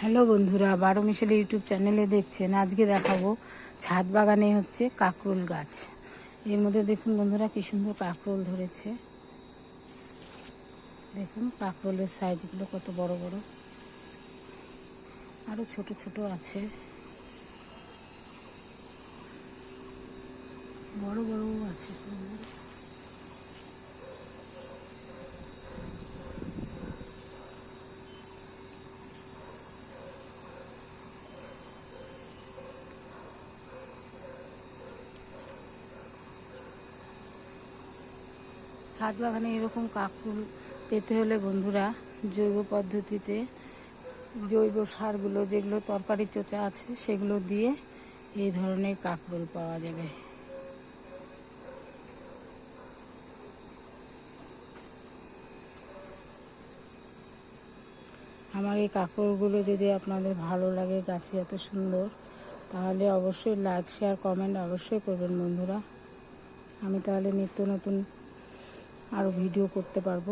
Hello বন্ধুরা, বারো মিশেল YouTube চ্যানেলে দেখছেন, আজকে দেখাবো ছাদ বাগানে হচ্ছে কাকরোল গাছ। এর মধ্যে দেখুন বন্ধুরা কি সুন্দর কাকরোল ধরেছে। দেখুন কাকরোলের সাইজগুলো কত বড় বড়। আরও ছোট ছোট আছে। বড় বড়ও আছে ছাদ বাগানে এরকম কাকুল পেতে হলে বন্ধুরা জৈব পদ্ধতিতে জৈব সারগুলো যেগুলো তরকারি চোচা আছে সেগুলো দিয়ে এই ধরনের কাকরোল পাওয়া যাবে। আমার এই কাকড়গুলো যদি আপনাদের ভালো লাগে, গাছে এত সুন্দর, তাহলে অবশ্যই লাইক শেয়ার কমেন্ট অবশ্যই করবেন বন্ধুরা। আমি তাহলে নিত্য নতুন আরও ভিডিও করতে পারব।